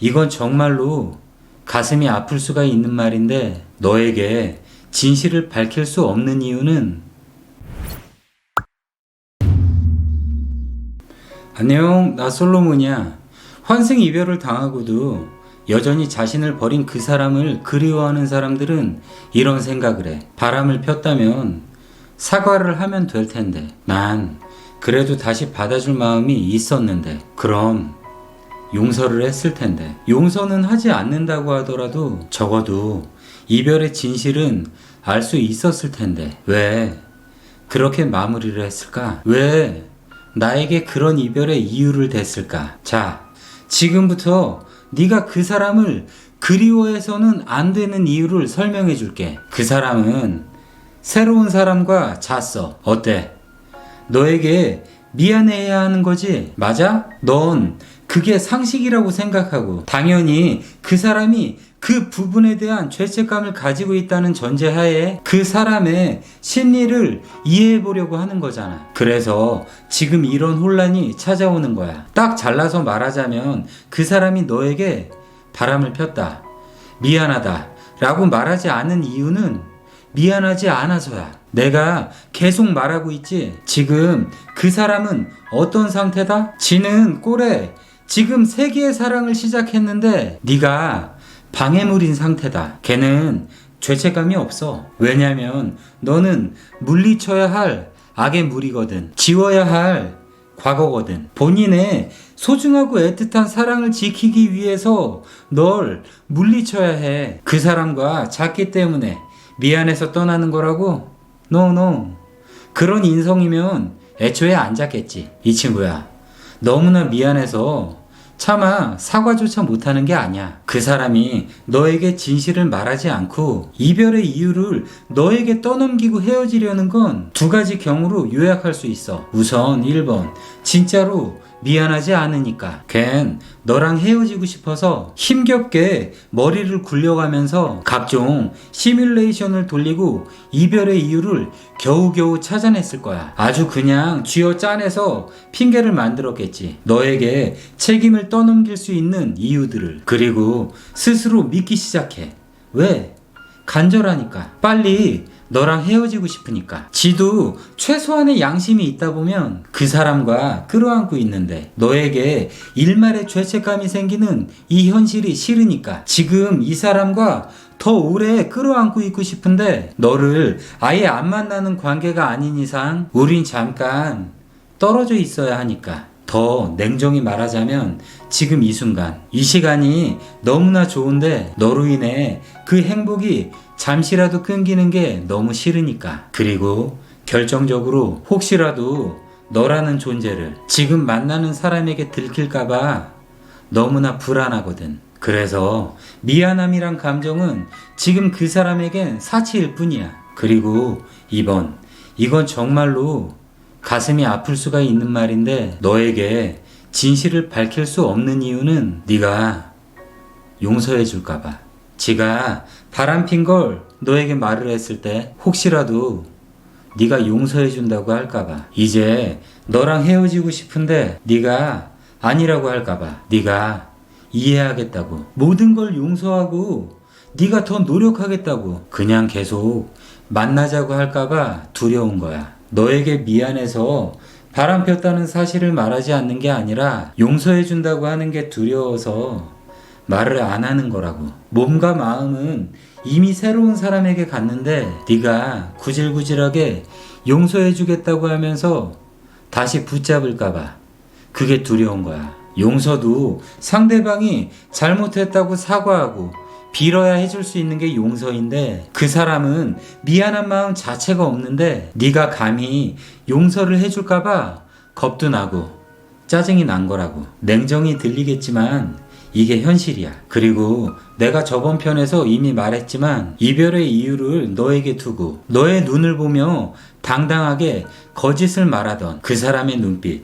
이건 정말로 가슴이 아플 수가 있는 말인데 너에게 진실을 밝힐 수 없는 이유는 안녕, 나 솔로몬이야. 환생 이별을 당하고도 여전히 자신을 버린 그 사람을 그리워하는 사람들은 이런 생각을 해. 바람을 폈다면 사과를 하면 될 텐데. 난 그래도 다시 받아줄 마음이 있었는데. 그럼 용서를 했을 텐데. 용서는 하지 않는다고 하더라도 적어도 이별의 진실은 알 수 있었을 텐데. 왜 그렇게 마무리를 했을까? 왜 나에게 그런 이별의 이유를 댔을까? 자, 지금부터 네가 그 사람을 그리워해서는 안 되는 이유를 설명해 줄게. 그 사람은 새로운 사람과 잤어. 어때? 너에게 미안해야 하는 거지? 맞아? 넌 그게 상식이라고 생각하고 당연히 그 사람이 그 부분에 대한 죄책감을 가지고 있다는 전제하에 그 사람의 심리를 이해해 보려고 하는 거잖아. 그래서 지금 이런 혼란이 찾아오는 거야. 딱 잘라서 말하자면 그 사람이 너에게 바람을 폈다. 미안하다. 라고 말하지 않은 이유는 미안하지 않아서야. 내가 계속 말하고 있지. 지금 그 사람은 어떤 상태다? 지는 꼴에 지금 세계의 사랑을 시작했는데 네가 방해물인 상태다. 걔는 죄책감이 없어. 왜냐면 너는 물리쳐야 할 악의 물이거든. 지워야 할 과거거든. 본인의 소중하고 애틋한 사랑을 지키기 위해서 널 물리쳐야 해. 그 사람과 잤기 때문에 미안해서 떠나는 거라고? 노, 노. 그런 인성이면 애초에 안 잤겠지. 이 친구야. 너무나 미안해서 차마 사과조차 못하는 게 아니야. 그 사람이 너에게 진실을 말하지 않고 이별의 이유를 너에게 떠넘기고 헤어지려는 건 두 가지 경우로 요약할 수 있어. 우선 1번. 진짜로 미안하지 않으니까. 걘 너랑 헤어지고 싶어서 힘겹게 머리를 굴려가면서 각종 시뮬레이션을 돌리고 이별의 이유를 겨우겨우 찾아냈을 거야. 아주 그냥 쥐어 짜내서 핑계를 만들었겠지. 너에게 책임을 떠넘길 수 있는 이유들을. 그리고 스스로 믿기 시작해. 왜? 간절하니까. 빨리 너랑 헤어지고 싶으니까. 지도 최소한의 양심이 있다 보면 그 사람과 끌어안고 있는데 너에게 일말의 죄책감이 생기는 이 현실이 싫으니까. 지금 이 사람과 더 오래 끌어안고 있고 싶은데 너를 아예 안 만나는 관계가 아닌 이상 우린 잠깐 떨어져 있어야 하니까. 더 냉정히 말하자면 지금 이 순간, 이 시간이 너무나 좋은데 너로 인해 그 행복이 잠시라도 끊기는 게 너무 싫으니까. 그리고 결정적으로 혹시라도 너라는 존재를 지금 만나는 사람에게 들킬까봐 너무나 불안하거든. 그래서 미안함이란 감정은 지금 그 사람에겐 사치일 뿐이야. 그리고 이번, 이건 정말로 가슴이 아플 수가 있는 말인데 너에게 진실을 밝힐 수 없는 이유는 네가 용서해 줄까 봐. 지가 바람핀 걸 너에게 말을 했을 때 혹시라도 네가 용서해 준다고 할까 봐. 이제 너랑 헤어지고 싶은데 네가 아니라고 할까 봐. 네가 이해하겠다고. 모든 걸 용서하고 네가 더 노력하겠다고. 그냥 계속 만나자고 할까 봐 두려운 거야. 너에게 미안해서 바람 폈다는 사실을 말하지 않는 게 아니라 용서해 준다고 하는 게 두려워서 말을 안 하는 거라고. 몸과 마음은 이미 새로운 사람에게 갔는데 네가 구질구질하게 용서해 주겠다고 하면서 다시 붙잡을까 봐. 그게 두려운 거야. 용서도 상대방이 잘못했다고 사과하고 빌어야 해줄 수 있는 게 용서인데 그 사람은 미안한 마음 자체가 없는데 네가 감히 용서를 해줄까봐 겁도 나고 짜증이 난 거라고. 냉정히 들리겠지만 이게 현실이야. 그리고 내가 저번 편에서 이미 말했지만 이별의 이유를 너에게 두고 너의 눈을 보며 당당하게 거짓을 말하던 그 사람의 눈빛.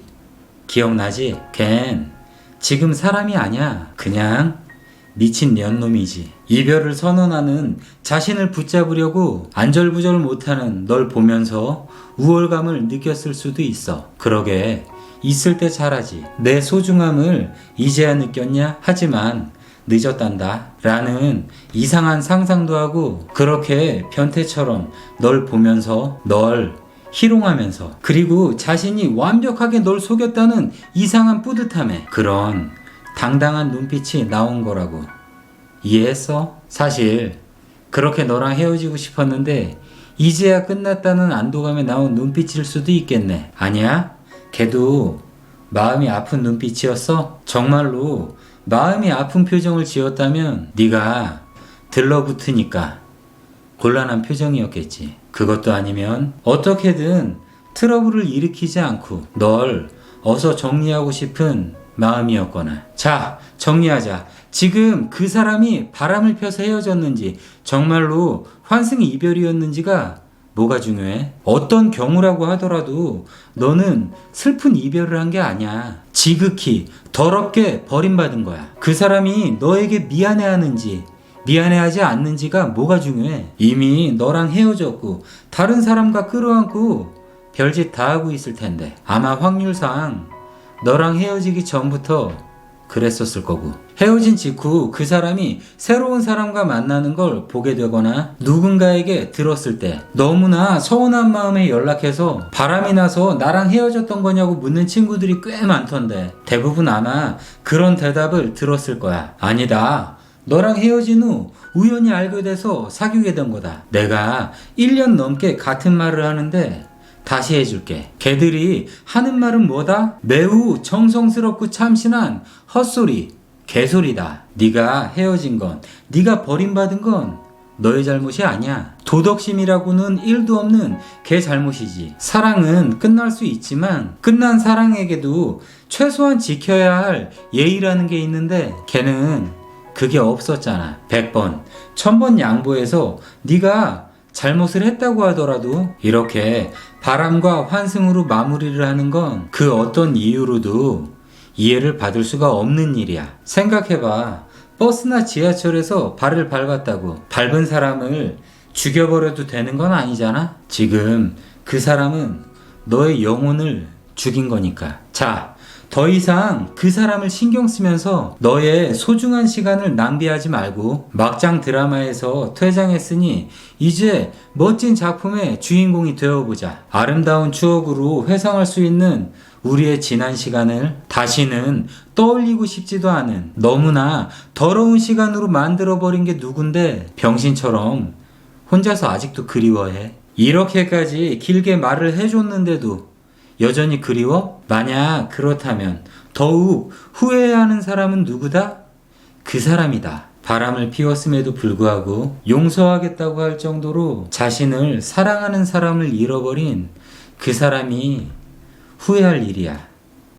기억나지? 걘 지금 사람이 아니야. 그냥 미친 년놈이지. 이별을 선언하는 자신을 붙잡으려고 안절부절 못하는 널 보면서 우월감을 느꼈을 수도 있어. 그러게 있을 때 잘하지. 내 소중함을 이제야 느꼈냐? 하지만 늦었단다. 라는 이상한 상상도 하고 그렇게 변태처럼 널 보면서 널 희롱하면서 그리고 자신이 완벽하게 널 속였다는 이상한 뿌듯함에 그런 당당한 눈빛이 나온 거라고. 이해했어? 사실 그렇게 너랑 헤어지고 싶었는데 이제야 끝났다는 안도감에 나온 눈빛일 수도 있겠네. 아니야? 걔도 마음이 아픈 눈빛이었어? 정말로 마음이 아픈 표정을 지었다면 네가 들러붙으니까 곤란한 표정이었겠지. 그것도 아니면 어떻게든 트러블을 일으키지 않고 널 어서 정리하고 싶은 마음이었거나. 자, 정리하자. 지금 그 사람이 바람을 펴서 헤어졌는지 정말로 환승 이별이었는지가 뭐가 중요해? 어떤 경우라고 하더라도 너는 슬픈 이별을 한 게 아니야. 지극히 더럽게 버림받은 거야. 그 사람이 너에게 미안해하는지 미안해하지 않는지가 뭐가 중요해? 이미 너랑 헤어졌고 다른 사람과 끌어안고 별짓 다 하고 있을 텐데 아마 확률상 너랑 헤어지기 전부터 그랬었을 거고. 헤어진 직후 그 사람이 새로운 사람과 만나는 걸 보게 되거나 누군가에게 들었을 때 너무나 서운한 마음에 연락해서 바람이 나서 나랑 헤어졌던 거냐고 묻는 친구들이 꽤 많던데 대부분 아마 그런 대답을 들었을 거야. 아니다. 너랑 헤어진 후 우연히 알게 돼서 사귀게 된 거다. 내가 1년 넘게 같은 말을 하는데 다시 해줄게. 걔들이 하는 말은 뭐다? 매우 정성스럽고 참신한 헛소리, 개소리다. 네가 헤어진 건, 네가 버림받은 건 너의 잘못이 아니야. 도덕심이라고는 1도 없는 걔 잘못이지. 사랑은 끝날 수 있지만 끝난 사랑에게도 최소한 지켜야 할 예의라는 게 있는데 걔는 그게 없었잖아. 100번, 1000번 양보해서 네가 잘못을 했다고 하더라도 이렇게 바람과 환승으로 마무리를 하는 건 그 어떤 이유로도 이해를 받을 수가 없는 일이야. 생각해봐. 버스나 지하철에서 발을 밟았다고 밟은 사람을 죽여버려도 되는 건 아니잖아? 지금 그 사람은 너의 영혼을 죽인 거니까. 자, 더 이상 그 사람을 신경 쓰면서 너의 소중한 시간을 낭비하지 말고 막장 드라마에서 퇴장했으니 이제 멋진 작품의 주인공이 되어보자. 아름다운 추억으로 회상할 수 있는 우리의 지난 시간을 다시는 떠올리고 싶지도 않은 너무나 더러운 시간으로 만들어버린 게 누군데 병신처럼 혼자서 아직도 그리워해. 이렇게까지 길게 말을 해줬는데도 여전히 그리워? 만약 그렇다면 더욱 후회하는 사람은 누구다? 그 사람이다. 바람을 피웠음에도 불구하고 용서하겠다고 할 정도로 자신을 사랑하는 사람을 잃어버린 그 사람이 후회할 일이야.